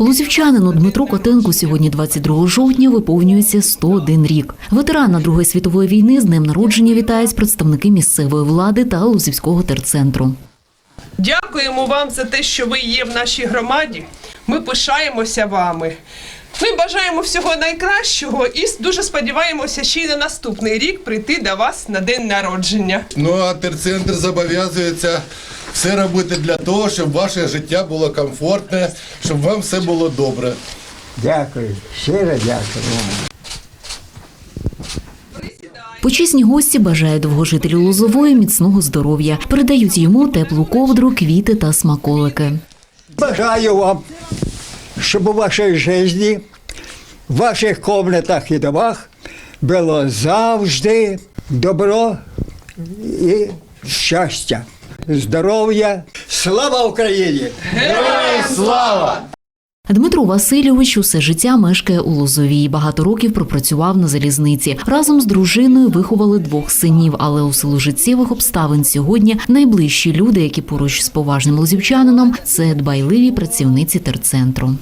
Лузівчанину Дмитру Котенку сьогодні, 22 жовтня, виповнюється 101 рік. Ветерана Другої світової війни з днем народження вітають представники місцевої влади та Лузівського терцентру. Дякуємо вам за те, що ви є в нашій громаді. Ми пишаємося вами. Ми бажаємо всього найкращого і дуже сподіваємося, ще й на наступний рік прийти до вас на день народження. Ну а терцентр зобов'язується все робити для того, щоб ваше життя було комфортне, щоб вам все було добре. Дякую, щиро дякую. Почесні гості бажають довгожителю Лозової міцного здоров'я, передають йому теплу ковдру, квіти та смаколики. Бажаю вам, щоб у вашій житті, в ваших комнатах і домах було завжди добро і щастя, здоров'я. Слава Україні! Дмитро Васильович усе життя мешкає у Лозовій. Багато років пропрацював на залізниці. Разом з дружиною виховали двох синів. Але у силу життєвих обставин сьогодні найближчі люди, які поруч з поважним лозівчанином, це дбайливі працівниці терцентру.